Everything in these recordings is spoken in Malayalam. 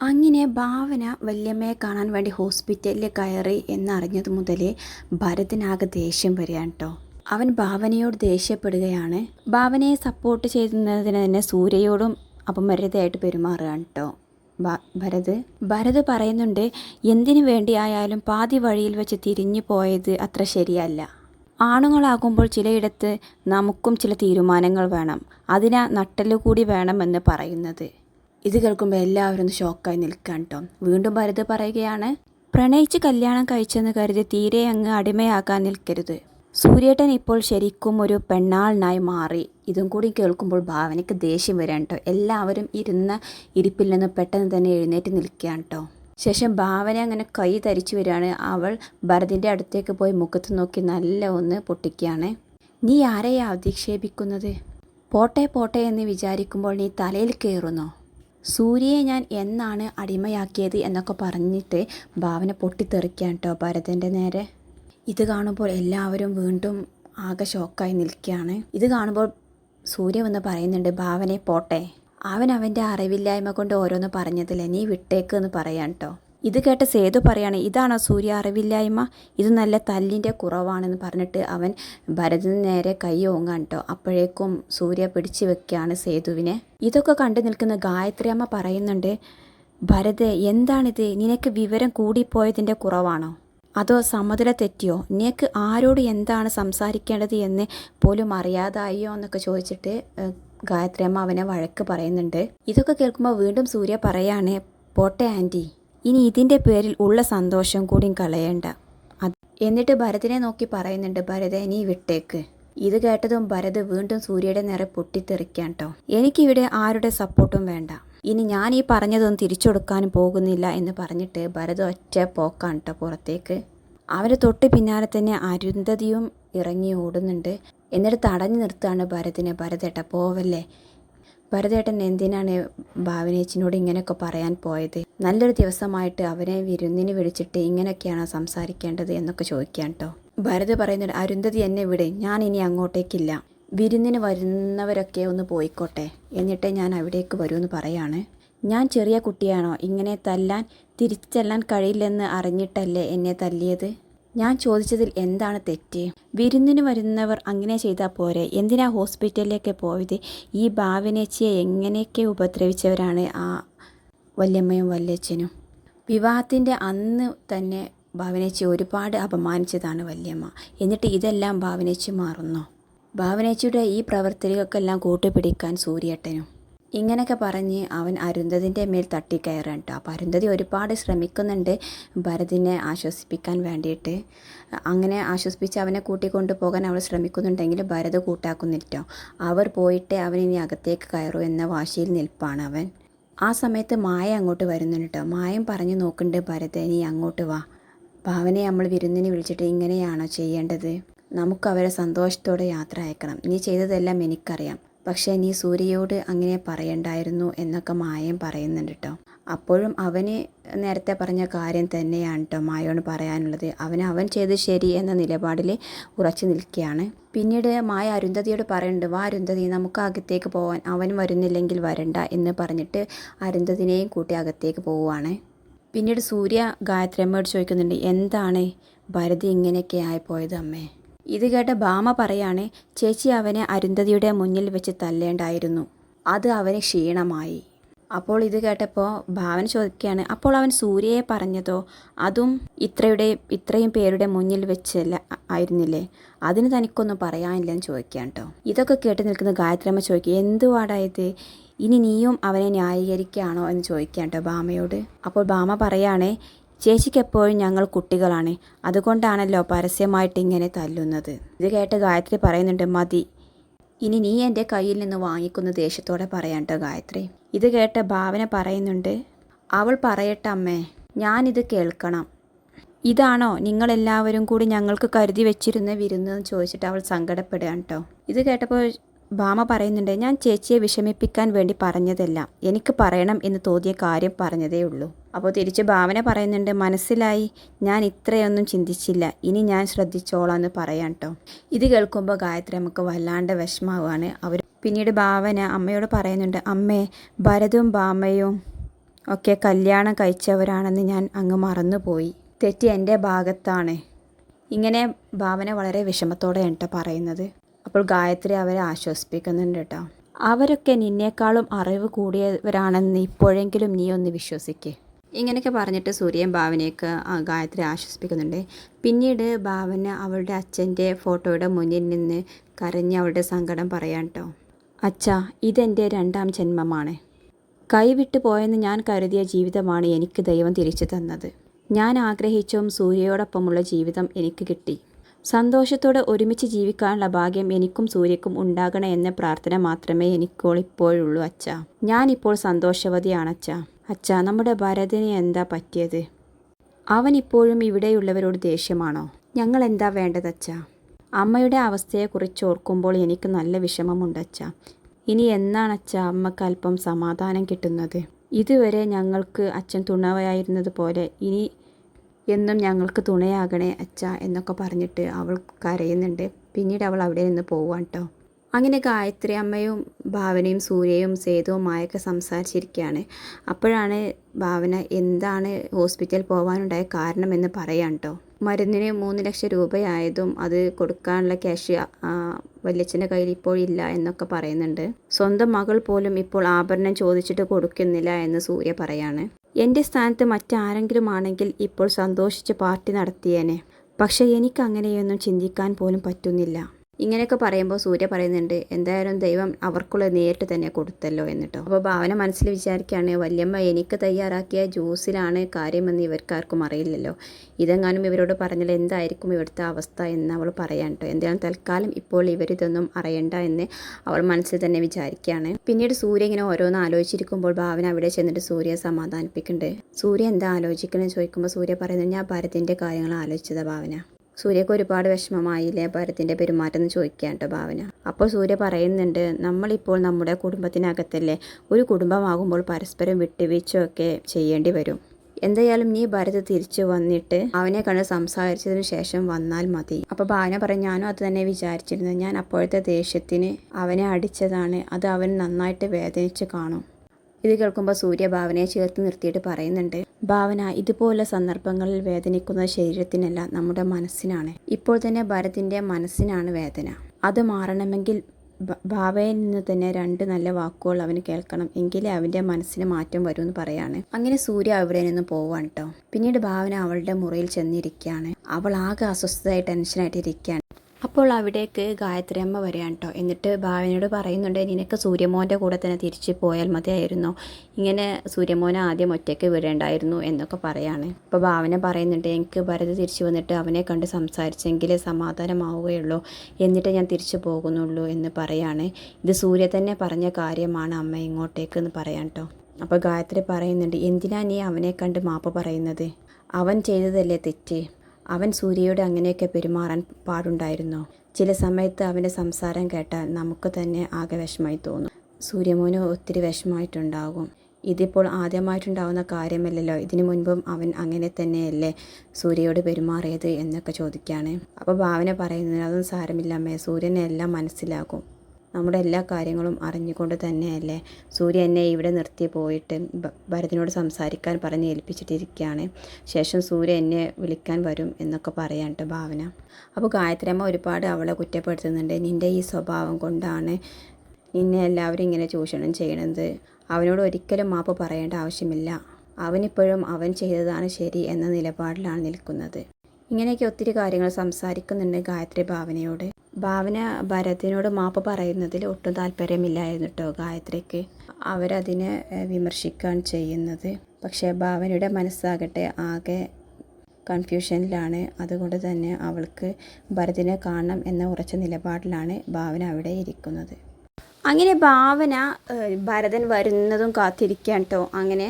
അങ്ങനെ ഭാവന വല്യമ്മയെ കാണാൻ വേണ്ടി ഹോസ്പിറ്റലിൽ കയറി എന്നറിഞ്ഞത് മുതൽ ഭരതനാകെ ദേഷ്യം വരികയാണ് കേട്ടോ അവൻ ഭാവനയോട് ദേഷ്യപ്പെടുകയാണ്. ഭാവനയെ സപ്പോർട്ട് ചെയ്യുന്നതിന് തന്നെ സൂര്യയോടും അപമര്യാദയായിട്ട് പെരുമാറുകയാണ് കേട്ടോ ഭരത്. ഭരത് പറയുന്നുണ്ട് എന്തിനു വേണ്ടിയായാലും പാതി വഴിയിൽ വെച്ച് തിരിഞ്ഞു പോയത് അത്ര ശരിയല്ല. ആണുങ്ങളാകുമ്പോൾ ചിലയിടത്ത് നമുക്കും ചില തീരുമാനങ്ങൾ വേണം. അതിനാ നട്ടൽ കൂടി വേണമെന്ന് പറയുന്നത്. ഇത് കേൾക്കുമ്പോൾ എല്ലാവരും ഒന്ന് ഷോക്കായി നിൽക്കാൻ കേട്ടോ വീണ്ടും ഭരത് പറയുകയാണ് പ്രണയിച്ച് കല്യാണം കഴിച്ചെന്ന് കരുതി തീരെ അങ്ങ് അടിമയാക്കാൻ നിൽക്കരുത്. സൂര്യേട്ടൻ ഇപ്പോൾ ശരിക്കും ഒരു പെണ്ണാളിനായി മാറി. ഇതും കൂടി കേൾക്കുമ്പോൾ ഭാവനയ്ക്ക് ദേഷ്യം വരാൻ കേട്ടോ എല്ലാവരും ഇരുന്ന ഇരിപ്പിൽ നിന്ന് പെട്ടെന്ന് തന്നെ എഴുന്നേറ്റ് നിൽക്കുകയാണ് കേട്ടോ ശേഷം ഭാവന അങ്ങനെ കൈ തരിച്ചു വരികയാണ്. അവൾ ഭരതിന്റെ അടുത്തേക്ക് പോയി മുഖത്ത് നോക്കി നല്ല ഒന്ന് പൊട്ടിക്കുകയാണ്. നീ ആരെയാ അധിക്ഷേപിക്കുന്നത് പോട്ടെ പോട്ടെ എന്ന് വിചാരിക്കുമ്പോൾ നീ തലയിൽ കയറുന്നോ? സൂര്യയെ ഞാൻ എന്നാണ് അടിമയാക്കിയത് എന്നൊക്കെ പറഞ്ഞിട്ട് ഭാവന പൊട്ടിത്തെറിക്കാൻ കേട്ടോ ഭരതന്റെ നേരെ. ഇത് കാണുമ്പോൾ എല്ലാവരും വീണ്ടും ആകെ ഷോക്കായി നിൽക്കുകയാണ്. ഇത് കാണുമ്പോൾ സൂര്യ വന്ന് പറയുന്നുണ്ട് ഭാവനെ പോട്ടെ. അവൻ അവന്റെ അറിവില്ലായ്മ കൊണ്ട് ഓരോന്ന് പറഞ്ഞതില്ലേ? നീ വിട്ടേക്ക് എന്ന് പറയാൻ കേട്ടോ. ഇത് കേട്ട സേതു പറയാണ് ഇതാണോ സൂര്യ അറിവില്ലായ്മ? ഇത് നല്ല തല്ലിന്റെ കുറവാണെന്ന് പറഞ്ഞിട്ട് അവൻ ഭരതിന് നേരെ കൈ ഓങ്ങാൻ കേട്ടോ അപ്പോഴേക്കും സൂര്യ പിടിച്ചു വെക്കുകയാണ് സേതുവിനെ. ഇതൊക്കെ കണ്ടു നിൽക്കുന്ന ഗായത്രി അമ്മ പറയുന്നുണ്ട് ഭരത് എന്താണിത്? നിനക്ക് വിവരം കൂടിപ്പോയതിന്റെ കുറവാണോ? അതോ സമനില തെറ്റിയോ? നിനക്ക് ആരോട് എന്താണ് സംസാരിക്കേണ്ടത് എന്ന് പോലും അറിയാതായോ? എന്നൊക്കെ ചോദിച്ചിട്ട് ഗായത്രി അമ്മ അവനെ വഴക്ക് പറയുന്നുണ്ട്. ഇതൊക്കെ കേൾക്കുമ്പോൾ വീണ്ടും സൂര്യ പറയാണ് പോട്ടെ ആന്റി ഇനി ഇതിന്റെ പേരിൽ ഉള്ള സന്തോഷം കൂടി കളയണ്ട. അത് എന്നിട്ട് ഭരതിനെ നോക്കി പറയുന്നുണ്ട് ഭരത നീ വിട്ടേക്ക്. ഇത് കേട്ടതും ഭരത് വീണ്ടും സൂര്യയുടെ നേരെ പൊട്ടിത്തെറിക്കാൻ കേട്ടോ എനിക്കിവിടെ ആരുടെ സപ്പോർട്ടും വേണ്ട. ഇനി ഞാൻ ഈ പറഞ്ഞതൊന്നും തിരിച്ചു കൊടുക്കാനും പോകുന്നില്ല എന്ന് പറഞ്ഞിട്ട് ഭരത് ഒറ്റ പോക്കാണ് കേട്ടോ പുറത്തേക്ക്. അവരെ തൊട്ട് പിന്നാലെ തന്നെ അരുന്ധതിയും ഇറങ്ങി ഓടുന്നുണ്ട്. എന്നിട്ട് തടഞ്ഞു നിർത്തുകയാണ് ഭരതിനെ. ഭരതേട്ട പോവല്ലേ? ഭരതേട്ടൻ എന്തിനാണ് ഭാവനേച്ചിനോട് ഇങ്ങനെയൊക്കെ പറയാൻ പോയത്? നല്ലൊരു ദിവസമായിട്ട് അവനെ വിരുന്നിന് വിളിച്ചിട്ട് ഇങ്ങനെയൊക്കെയാണോ സംസാരിക്കേണ്ടത് എന്നൊക്കെ ചോദിക്കാൻ കേട്ടോ ഭരത് പറയുന്നുണ്ട് അരുന്ധതി എന്നെ വിടെ ഞാൻ ഇനി അങ്ങോട്ടേക്കില്ല. വിരുന്നിന് വരുന്നവരൊക്കെ ഒന്ന് പോയിക്കോട്ടെ. എന്നിട്ട് ഞാൻ അവിടേക്ക് വരുമെന്ന് പറയാണ്. ഞാൻ ചെറിയ കുട്ടിയാണോ? ഇങ്ങനെ തല്ലാൻ തിരിച്ചെല്ലാൻ കഴിയില്ലെന്ന് അറിഞ്ഞിട്ടല്ലേ എന്നെ തല്ലിയത്? ഞാൻ ചോദിച്ചതിൽ എന്താണ് തെറ്റ്? വിരുന്നിന് വരുന്നവർ അങ്ങനെ ചെയ്താൽ പോരെ. എന്തിനാ ഹോസ്പിറ്റലിലേക്ക് പോയത്? ഈ ഭാവനേച്ചിയെ എങ്ങനെയൊക്കെ ഉപദ്രവിച്ചവരാണ് ആ വല്യമ്മയും വല്യച്ഛനും? വിവാഹത്തിന്റെ അന്ന് തന്നെ ഭാവനേച്ചി ഒരുപാട് അപമാനിച്ചതാണ് വല്യമ്മ. എന്നിട്ട് ഇതെല്ലാം ഭാവനേച്ചി മാറുന്നു? ഭാവനേച്ചിയുടെ ഈ പ്രവർത്തികൾക്കെല്ലാം കൂട്ടുപിടിക്കാൻ സൂര്യേട്ടനും. ഇങ്ങനെയൊക്കെ പറഞ്ഞ് അവൻ അരുന്ധതിന്റെ മേൽ തട്ടിക്കയറാണ് കേട്ടോ. അപ്പോൾ അരുന്ധതി ഒരുപാട് ശ്രമിക്കുന്നുണ്ട് ഭരതിനെ ആശ്വസിപ്പിക്കാൻ വേണ്ടിയിട്ട്. അങ്ങനെ ആശ്വസിപ്പിച്ച് അവനെ കൂട്ടിക്കൊണ്ടു പോകാൻ അവൾ ശ്രമിക്കുന്നുണ്ടെങ്കിൽ ഭരത് കൂട്ടാക്കുന്നിട്ടോ അവർ പോയിട്ട് അവൻ ഇനി അകത്തേക്ക് കയറൂ എന്ന വാശിയിൽ നിൽപ്പാണ് അവൻ. ആ സമയത്ത് മായ അങ്ങോട്ട് വരുന്നുണ്ട് കേട്ടോ. മായം പറഞ്ഞു നോക്കുന്നുണ്ട് ഭരത് നീ അങ്ങോട്ട് വാ. ഭാവനയെ നമ്മൾ വിരുന്നിന് വിളിച്ചിട്ട് ഇങ്ങനെയാണോ ചെയ്യേണ്ടത്? നമുക്ക് അവരെ സന്തോഷത്തോടെ യാത്ര അയക്കണം. നീ ചെയ്തതെല്ലാം എനിക്കറിയാം. പക്ഷേ നീ സൂര്യയോട് അങ്ങനെ പറയണ്ടായിരുന്നു എന്നൊക്കെ മായം പറയുന്നുണ്ട് കേട്ടോ അപ്പോഴും അവന് നേരത്തെ പറഞ്ഞ കാര്യം തന്നെയാണ് കേട്ടോ മായോട് പറയാനുള്ളത്. അവന് അവൻ ചെയ്ത് ശരി എന്ന നിലപാടിൽ ഉറച്ചു നിൽക്കുകയാണ്. പിന്നീട് മായ അരുന്ധതിയോട് പറയുന്നുണ്ട് വാ അരുന്ധതി നമുക്ക് അകത്തേക്ക് പോകാൻ അവൻ വരുന്നില്ലെങ്കിൽ വരണ്ട എന്ന് പറഞ്ഞിട്ട് അരുന്ധതിനെയും കൂട്ടി അകത്തേക്ക് പോവുകയാണ് പിന്നീട് സൂര്യ ഗായത്രിയമ്മയോട് ചോദിക്കുന്നുണ്ട് എന്താണ് ഭരതി ഇങ്ങനെയൊക്കെ ആയിപ്പോയത് അമ്മേ? ഇത് കേട്ട ഭാമ പറയാണെ ചേച്ചി അവനെ അരുന്ധതിയുടെ മുന്നിൽ വെച്ച് തല്ലേണ്ടായിരുന്നു. അത് അവന് ക്ഷീണമായി. അപ്പോൾ ഇത് കേട്ടപ്പോൾ ഭാവന ചോദിക്കുകയാണ് അപ്പോൾ അവൻ സൂര്യയെ പറഞ്ഞതോ? അതും ഇത്രയുടെ ഇത്രയും പേരുടെ മുന്നിൽ വെച്ചല്ല ആയിരുന്നില്ലേ? അതിന് തനിക്കൊന്നും പറയാനില്ലെന്ന് ചോദിക്കാൻ കേട്ടോ ഇതൊക്കെ കേട്ട് നിൽക്കുന്ന ഗായത്രിയമ്മ ചോദിക്കുക എന്തുവാടായത് ഇനി നീയും അവനെ ന്യായീകരിക്കുകയാണോ? എന്ന് ചോദിക്കാൻ കേട്ടോ ഭാമയോട്. അപ്പോൾ ഭാമ പറയാണേ ചേച്ചിക്ക് എപ്പോഴും ഞങ്ങൾ കുട്ടികളാണ്. അതുകൊണ്ടാണല്ലോ പരസ്യമായിട്ട് ഇങ്ങനെ തല്ലുന്നത്. ഇത് കേട്ട് ഗായത്രി പറയുന്നുണ്ട് മതി. ഇനി നീ എന്റെ കയ്യിൽ നിന്ന് വാങ്ങിക്കുന്ന ദേഷ്യത്തോടെ പറയാൻ ഗായത്രി. ഇത് കേട്ട ഭാവന പറയുന്നുണ്ട് അവൾ പറയട്ടെ അമ്മേ ഞാനിത് കേൾക്കണം. ഇതാണോ നിങ്ങളെല്ലാവരും കൂടി ഞങ്ങൾക്ക് കരുതി വെച്ചിരുന്ന വിരുന്നതെന്ന് ചോദിച്ചിട്ട് അവൾ സങ്കടപ്പെടുകയാണ് കേട്ടോ ഇത് കേട്ടപ്പോൾ ഭാമ പറയുന്നുണ്ട് ഞാൻ ചേച്ചിയെ വിഷമിപ്പിക്കാൻ വേണ്ടി പറഞ്ഞതല്ല. എനിക്ക് പറയണം എന്ന് തോന്നിയ കാര്യം പറഞ്ഞതേ ഉള്ളൂ. അപ്പോൾ തിരിച്ച് ഭാവന പറയുന്നുണ്ട് മനസ്സിലായി ഞാൻ ഇത്രയൊന്നും ചിന്തിച്ചില്ല. ഇനി ഞാൻ ശ്രദ്ധിച്ചോളാം എന്ന് പറയാം കേട്ടോ ഇത് കേൾക്കുമ്പോൾ ഗായത്രി നമുക്ക് വല്ലാണ്ട് വിഷമാവുകയാണ് അവർ പിന്നീട് ഭാവന അമ്മയോട് പറയുന്നുണ്ട് അമ്മേ ഭരതും ഭാമയും ഒക്കെ കല്യാണം കഴിച്ചവരാണെന്ന് ഞാൻ അങ്ങ് മറന്നുപോയി. തെറ്റ് എന്റെ ഭാഗത്താണ്. ഇങ്ങനെ ഭാവന വളരെ വിഷമത്തോടെയാണ് കേട്ടോ പറയുന്നത്. അപ്പോൾ ഗായത്രി അവരെ ആശ്വസിപ്പിക്കുന്നുണ്ട് കേട്ടോ അവരൊക്കെ നിന്നേക്കാളും അറിവ് കൂടിയവരാണെന്ന് ഇപ്പോഴെങ്കിലും നീ ഒന്ന് വിശ്വസിക്കേ. ഇങ്ങനെയൊക്കെ പറഞ്ഞിട്ട് സൂര്യൻ ഭാവനയൊക്കെ ഗായത്രി ആശ്വസിപ്പിക്കുന്നുണ്ട്. പിന്നീട് ഭാവന അവളുടെ അച്ഛന്റെ ഫോട്ടോയുടെ മുന്നിൽ നിന്ന് കരഞ്ഞ് അവളുടെ സങ്കടം പറയാൻ കേട്ടോ അച്ഛാ ഇതെന്റെ രണ്ടാം ജന്മമാണ്. കൈവിട്ടു പോയെന്ന് ഞാൻ കരുതിയ ജീവിതമാണ് എനിക്ക് ദൈവം തിരിച്ചു തന്നത്. ഞാൻ ആഗ്രഹിച്ചും സൂര്യയോടൊപ്പമുള്ള ജീവിതം എനിക്ക് കിട്ടി. സന്തോഷത്തോടെ ഒരുമിച്ച് ജീവിക്കാനുള്ള ഭാഗ്യം എനിക്കും സൂര്യക്കും ഉണ്ടാകണേ എന്ന പ്രാർത്ഥന മാത്രമേ എനിക്കോൾ ഇപ്പോഴുള്ളൂ അച്ഛ. ഞാനിപ്പോൾ സന്തോഷവതിയാണ് അച്ഛ. അച്ഛ നമ്മുടെ ഭരതിന് എന്താ പറ്റിയത്? അവൻ ഇപ്പോഴും ഇവിടെയുള്ളവരോട് ദേഷ്യമാണോ? ഞങ്ങൾ എന്താ വേണ്ടത് അച്ഛ? അമ്മയുടെ അവസ്ഥയെക്കുറിച്ച് ഓർക്കുമ്പോൾ എനിക്ക് നല്ല വിഷമമുണ്ട് അച്ഛ. ഇനി എന്നാണ് അച്ഛ അമ്മയ്ക്ക് അല്പം സമാധാനം കിട്ടുന്നത്? ഇതുവരെ ഞങ്ങൾക്ക് അച്ഛൻ തുണവയായിരുന്നത് പോലെ ഇനി എന്നും ഞങ്ങൾക്ക് തുണയാകണേ അച്ഛ എന്നൊക്കെ പറഞ്ഞിട്ട് അവൾ കരയുന്നുണ്ട്. പിന്നീട് അവൾ അവിടെ നിന്ന് പോവാൻ കേട്ടോ അങ്ങനെ ഗായത്രി അമ്മയും ഭാവനയും സൂര്യയും സേതുവും മായൊക്കെ സംസാരിച്ചിരിക്കുകയാണ്. അപ്പോഴാണ് ഭാവന എന്താണ് ഹോസ്പിറ്റൽ പോകാനുണ്ടായ കാരണമെന്ന് പറയാൻ കേട്ടോ മരുന്നിന് മൂന്ന് ലക്ഷം രൂപയായതും അത് കൊടുക്കാനുള്ള ക്യാഷ് വല്യച്ഛന്റെ കയ്യിൽ ഇപ്പോൾ ഇല്ല എന്നൊക്കെ പറയുന്നുണ്ട്. സ്വന്തം മകൾ പോലും ഇപ്പോൾ ആഭരണം ചോദിച്ചിട്ട് കൊടുക്കുന്നില്ല എന്ന് സൂര്യ പറയാണ്. എന്റെ സ്ഥാനത്ത് മറ്റാരെങ്കിലും ആണെങ്കിൽ ഇപ്പോൾ സന്തോഷിച്ച് പാർട്ടി നടത്തിയേനെ. പക്ഷേ എനിക്കങ്ങനെയൊന്നും ചിന്തിക്കാൻ പോലും പറ്റുന്നില്ല. ഇങ്ങനെയൊക്കെ പറയുമ്പോൾ സൂര്യ പറയുന്നുണ്ട് എന്തായാലും ദൈവം അവർക്കുള്ള നേരിട്ട് തന്നെ കൊടുത്തല്ലോ എന്നിട്ടോ. അപ്പോൾ ഭാവന മനസ്സിൽ വിചാരിക്കുകയാണ് വല്യമ്മ എനിക്ക് തയ്യാറാക്കിയ ജ്യൂസിലാണ് കാര്യമെന്ന് ഇവർക്കാർക്കും അറിയില്ലല്ലോ. ഇതെങ്ങാനും ഇവരോട് പറഞ്ഞാൽ എന്തായിരിക്കും ഇവിടുത്തെ അവസ്ഥ എന്ന് അവൾ പറയാൻ കേട്ടോ എന്തായാലും തൽക്കാലം ഇപ്പോൾ ഇവരിതൊന്നും അറിയണ്ട എന്ന് അവൾ മനസ്സിൽ തന്നെ വിചാരിക്കുകയാണ്. പിന്നീട് സൂര്യ ഇങ്ങനെ ഓരോന്ന് ആലോചിച്ചിരിക്കുമ്പോൾ ഭാവന അവിടെ ചെന്നിട്ട് സൂര്യ സമാധാനിപ്പിക്കുന്നുണ്ട്. സൂര്യ എന്താ ആലോചിക്കണമെന്ന് ചോദിക്കുമ്പോൾ സൂര്യ പറയുന്നത് ഞാൻ ഭരതിന്റെ കാര്യങ്ങൾ ആലോചിച്ചതാണ് ഭാവന. സൂര്യക്ക് ഒരുപാട് വിഷമമായില്ലേ? ഭരത്തിന്റെ പെരുമാറ്റം എന്ന് ചോദിക്കാൻ കേട്ടോ ഭാവന. അപ്പോൾ സൂര്യ പറയുന്നുണ്ട് നമ്മളിപ്പോൾ നമ്മുടെ കുടുംബത്തിനകത്തല്ലേ? ഒരു കുടുംബമാകുമ്പോൾ പരസ്പരം വിട്ടുവീഴ്ചയൊക്കെ ചെയ്യേണ്ടി വരും. എന്തായാലും നീ ഭരത് തിരിച്ചു വന്നിട്ട് അവനെ കണ്ട് സംസാരിച്ചതിന് ശേഷം വന്നാൽ മതി. അപ്പോൾ ഭാവന പറഞ്ഞു ഞാനും അത് തന്നെ വിചാരിച്ചിരുന്നു ഞാൻ അപ്പോഴത്തെ ദേഷ്യത്തിന് അവനെ അടിച്ചതാണ്. അത് അവൻ നന്നായിട്ട് വേദനിച്ച് കാണും. ഇത് കേൾക്കുമ്പോൾ സൂര്യ ഭാവനയെ ചേർത്ത് നിർത്തിയിട്ട് പറയുന്നുണ്ട്. ഭാവന ഇതുപോലെ സന്ദർഭങ്ങളിൽ വേദനിക്കുന്ന ശരീരത്തിനല്ല നമ്മുടെ മനസ്സിനാണ്. ഇപ്പോൾ തന്നെ ഭരതിന്റെ മനസ്സിനാണ് വേദന. അത് മാറണമെങ്കിൽ ഭാവയിൽ നിന്ന് തന്നെ രണ്ട് നല്ല വാക്കുകൾ അവന് കേൾക്കണം. എങ്കിലേ അവന്റെ മനസ്സിന് മാറ്റം വരും എന്ന് പറയാണ്. അങ്ങനെ സൂര്യ അവിടെ നിന്ന് പോവാണ് കേട്ടോ പിന്നീട് ഭാവന അവളുടെ മുറിയിൽ ചെന്നിരിക്കുകയാണ്. അവൾ ആകെ അസ്വസ്ഥയായി ടെൻഷനായിട്ട് ഇരിക്കുകയാണ് അപ്പോൾ അവിടേക്ക് ഗായത്രി അമ്മ വരികയാണ് കേട്ടോ എന്നിട്ട് ഭാവനയോട് പറയുന്നുണ്ട് നിനക്ക് സൂര്യമോന്റെ കൂടെ തന്നെ തിരിച്ച് പോയാൽ മതിയായിരുന്നു. ഇങ്ങനെ സൂര്യമോനെ ആദ്യം ഒറ്റയ്ക്ക് വിടേണ്ടായിരുന്നു എന്നൊക്കെ പറയാണ്. അപ്പോൾ ഭാവന പറയുന്നുണ്ട് എനിക്ക് ഭരത് തിരിച്ചു വന്നിട്ട് അവനെ കണ്ട് സംസാരിച്ചെങ്കിലേ സമാധാനമാവുകയുള്ളൂ. എന്നിട്ട് ഞാൻ തിരിച്ചു പോകുന്നുള്ളൂ എന്ന് പറയാണ്. ഇത് സൂര്യ തന്നെ പറഞ്ഞ കാര്യമാണ് അമ്മ ഇങ്ങോട്ടേക്ക് എന്ന് പറയാൻ കേട്ടോ അപ്പോൾ ഗായത്രി പറയുന്നുണ്ട് എന്തിനാ നീ അവനെ കണ്ട് മാപ്പ് പറയുന്നത്? അവൻ ചെയ്തതല്ലേ തെറ്റ്? അവൻ സൂര്യയോട് അങ്ങനെയൊക്കെ പെരുമാറാൻ പാടുണ്ടായിരുന്നോ? ചില സമയത്ത് അവന്റെ സംസാരം കേട്ടാൽ നമുക്ക് തന്നെ ആകെ വിഷമായി തോന്നും. സൂര്യമോന് ഒത്തിരി വിഷമായിട്ടുണ്ടാകും ഇതിപ്പോൾ ആദ്യമായിട്ടുണ്ടാവുന്ന കാര്യമല്ലല്ലോ. ഇതിനു മുൻപും അവൻ അങ്ങനെ തന്നെയല്ലേ സൂര്യയോട് പെരുമാറിയത് എന്നൊക്കെ ചോദിക്കുകയാണ് അപ്പോൾ ഭാവന പറയുന്നത് അതൊന്നും സാരമില്ല അമ്മേ. സൂര്യനെ എല്ലാം മനസ്സിലാകും നമ്മുടെ എല്ലാ കാര്യങ്ങളും അറിഞ്ഞുകൊണ്ട് തന്നെയല്ലേ സൂര്യ എന്നെ ഇവിടെ നിർത്തി പോയിട്ട് ഭരതനോട് സംസാരിക്കാൻ പറഞ്ഞ് ഏൽപ്പിച്ചിട്ടിരിക്കുകയാണ്. ശേഷം സൂര്യ എന്നെ വിളിക്കാൻ വരും എന്നൊക്കെ പറയാൻ കേട്ടോ ഭാവന. അപ്പോൾ ഗായത്രിയമ്മ ഒരുപാട് അവളെ കുറ്റപ്പെടുത്തുന്നുണ്ട്. നിന്റെ ഈ സ്വഭാവം കൊണ്ടാണ് നിന്നെ എല്ലാവരും ഇങ്ങനെ ചൂഷണം ചെയ്യണത്. അവനോട് ഒരിക്കലും മാപ്പ് പറയേണ്ട ആവശ്യമില്ല. അവനിപ്പോഴും അവൻ ചെയ്തതാണ് ശരി എന്ന നിലപാടിലാണ് നിൽക്കുന്നത്. ഇങ്ങനെയൊക്കെ ഒത്തിരി കാര്യങ്ങൾ സംസാരിക്കുന്നുണ്ട് ഗായത്രി ഭാവനയോട്. ഭാവന ഭരതിനോട് മാപ്പ് പറയുന്നതിൽ ഒട്ടും താല്പര്യമില്ലായിരുന്നു കേട്ടോ ഗായത്രിക്ക്. അവരതിനെ വിമർശിക്കാൻ ചെയ്യുന്നത്. പക്ഷേ ഭാവനയുടെ മനസ്സാകട്ടെ ആകെ കൺഫ്യൂഷനിലാണ്. അതുകൊണ്ട് തന്നെ അവൾക്ക് ഭരതിനെ കാണണം എന്ന ഉറച്ച നിലപാടിലാണ് ഭാവന അവിടെ ഇരിക്കുന്നത്. അങ്ങനെ ഭാവന ഭരതൻ വരുന്നതും കാത്തിരിക്കാൻ കേട്ടോ അങ്ങനെ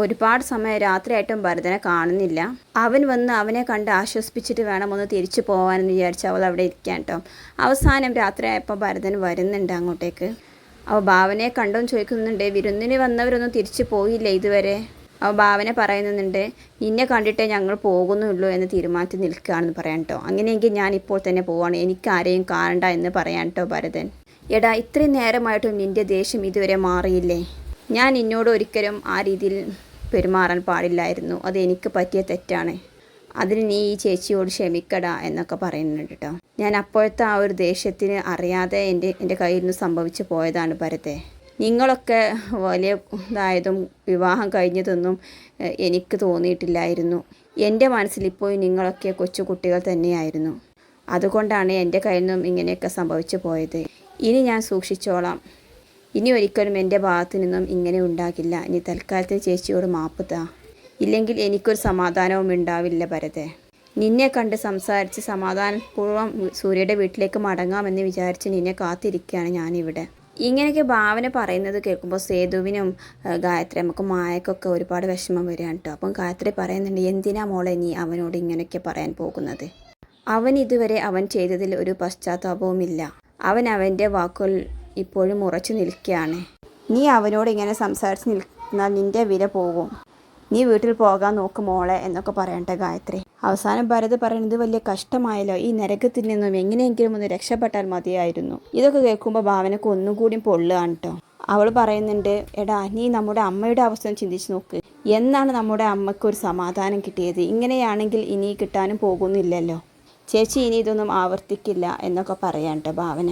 ഒരുപാട് സമയം രാത്രിയായിട്ടും ഭരതനെ കാണുന്നില്ല. അവൻ വന്ന് അവനെ കണ്ട് ആശ്വസിപ്പിച്ചിട്ട് വേണം ഒന്ന് തിരിച്ചു പോകാനെന്ന് വിചാരിച്ച് അവൾ അവിടെ ഇരിക്കാൻ കേട്ടോ അവസാനം രാത്രിയായപ്പോൾ ഭരതൻ വരുന്നുണ്ട് അങ്ങോട്ടേക്ക്. അവ ഭാവനയെ കണ്ടോ ചോദിക്കുന്നുണ്ട്. വിരുന്നിന് വന്നവരൊന്നും തിരിച്ചു പോയില്ല ഇതുവരെ? അവ ഭാവന പറയുന്നുണ്ട് നിന്നെ കണ്ടിട്ടേ ഞങ്ങൾ പോകുന്നുള്ളൂ എന്ന് തീരുമാനിച്ച് നിൽക്കുകയാണെന്ന് പറയാൻ കേട്ടോ അങ്ങനെയെങ്കിൽ ഞാൻ ഇപ്പോൾ തന്നെ പോവാണ്. എനിക്ക് ആരെയും കാണണ്ട എന്ന് പറയാൻ കേട്ടോ ഭരതൻ. എടാ ഇത്രയും നേരമായിട്ടും നിന്റെ ദേഷ്യം ഇതുവരെ മാറിയില്ലേ? ഞാൻ നിന്നോട് ഒരിക്കലും ആ രീതിയിൽ പെരുമാറാൻ പാടില്ലായിരുന്നു. അത് എനിക്ക് പറ്റിയ തെറ്റാണ്. അതിന് നീ ഈ ചേച്ചിയോട് ക്ഷമിക്കടാ എന്നൊക്കെ പറയുന്നുണ്ട് കേട്ടോ ഞാൻ അപ്പോഴത്തെ ആ ഒരു ദേഷ്യത്തിന് അറിയാതെ എന്റെ എന്റെ കയ്യിൽ നിന്ന് സംഭവിച്ചു പോയതാണ് ഭരത്തെ നിങ്ങളൊക്കെ വലിയ ഇതായതും വിവാഹം കഴിഞ്ഞതൊന്നും എനിക്ക് തോന്നിയിട്ടില്ലായിരുന്നു. എന്റെ മനസ്സിൽ ഇപ്പോഴും നിങ്ങളൊക്കെ കൊച്ചു കുട്ടികൾ തന്നെയായിരുന്നു. അതുകൊണ്ടാണ് എന്റെ കയ്യിൽ നിന്നും ഇങ്ങനെയൊക്കെ സംഭവിച്ചു പോയത്. ഇനി ഞാൻ സൂക്ഷിച്ചോളാം. ഇനി ഒരിക്കലും എന്റെ ഭാഗത്തു നിന്നും ഇങ്ങനെ ഉണ്ടാകില്ല. ഇനി തൽക്കാലത്തിന് ചേച്ചിയോട് മാപ്പ് താ. ഇല്ലെങ്കിൽ എനിക്കൊരു സമാധാനവും ഉണ്ടാവില്ല ഭരതെ. നിന്നെ കണ്ട് സംസാരിച്ച് സമാധാനപൂർവം സൂര്യയുടെ വീട്ടിലേക്ക് മടങ്ങാമെന്ന് വിചാരിച്ച് നിന്നെ കാത്തിരിക്കുകയാണ് ഞാനിവിടെ. ഇങ്ങനെയൊക്കെ ഭാവന പറയുന്നത് കേൾക്കുമ്പോൾ സേതുവിനും ഗായത്രി നമുക്ക് മായക്കൊക്കെ ഒരുപാട് വിഷമം വരികയാണ് കേട്ടോ. അപ്പം ഗായത്രി പറയുന്നുണ്ട് എന്തിനാ മോളെ നീ അവനോട് ഇങ്ങനെയൊക്കെ പറയാൻ പോകുന്നത്? അവൻ ഇതുവരെ അവൻ ചെയ്തതിൽ ഒരു പശ്ചാത്താപവുമില്ല. അവൻ അവന്റെ വാക്കുകൾ ഇപ്പോഴും ഉറച്ചു നിൽക്കുകയാണ്. നീ അവനോട് ഇങ്ങനെ സംസാരിച്ച് നിൽക്കുന്നാൽ നിന്റെ വില പോകും. നീ വീട്ടിൽ പോകാൻ നോക്ക് മോളെ എന്നൊക്കെ പറയണ്ട ഗായത്രി. അവസാനം ഭരത് പറയുന്നത് വലിയ കഷ്ടമായല്ലോ. ഈ നരകത്തിൽ നിന്നും എങ്ങനെയെങ്കിലും ഒന്ന് രക്ഷപ്പെട്ടാൽ മതിയായിരുന്നു. ഇതൊക്കെ കേൾക്കുമ്പോൾ ഭാവനക്ക് ഒന്നുകൂടി പൊള്ളുകയാണ് കേട്ടോ അവൾ പറയുന്നുണ്ട് എടാ നീ നമ്മുടെ അമ്മയുടെ അവസ്ഥ ചിന്തിച്ച് നോക്ക്. എന്നാണ് നമ്മുടെ അമ്മയ്ക്ക് ഒരു സമാധാനം കിട്ടിയത്? ഇങ്ങനെയാണെങ്കിൽ ഇനി കിട്ടാനും പോകുന്നില്ലല്ലോ. ചേച്ചി ഇനി ഇതൊന്നും ആവർത്തിക്കില്ല എന്നൊക്കെ പറയാം കേട്ടോ ഭാവന.